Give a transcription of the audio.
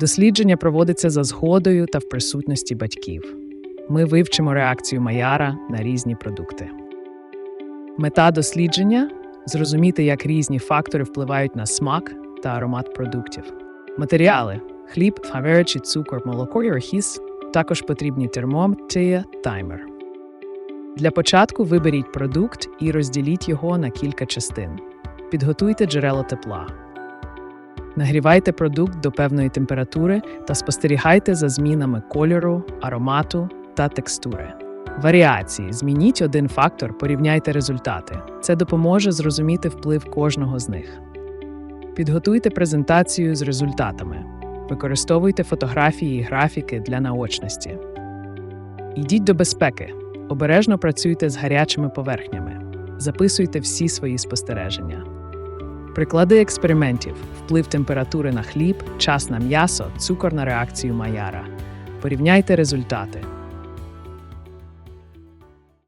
Дослідження проводиться за згодою та в присутності батьків. Ми вивчимо реакцію Маяра на різні продукти. Мета дослідження зрозуміти, як різні фактори впливають на смак та аромат продуктів. Матеріали: хліб, фаверичі, цукор, молоко і архіз, також потрібні термометр, таймер. Для початку виберіть продукт і розділіть його на кілька частин. Підготуйте джерело тепла. Нагрівайте продукт до певної температури та спостерігайте за змінами кольору, аромату та текстури. Варіації змініть один фактор, порівняйте результати. Це допоможе зрозуміти вплив кожного з них. Підготуйте презентацію з результатами. Використовуйте фотографії і графіки для наочності. Йдіть до безпеки. Обережно працюйте з гарячими поверхнями. Записуйте всі свої спостереження. Приклади експериментів: вплив температури на хліб, час на м'ясо, цукор на реакцію Маяра. Порівняйте результати.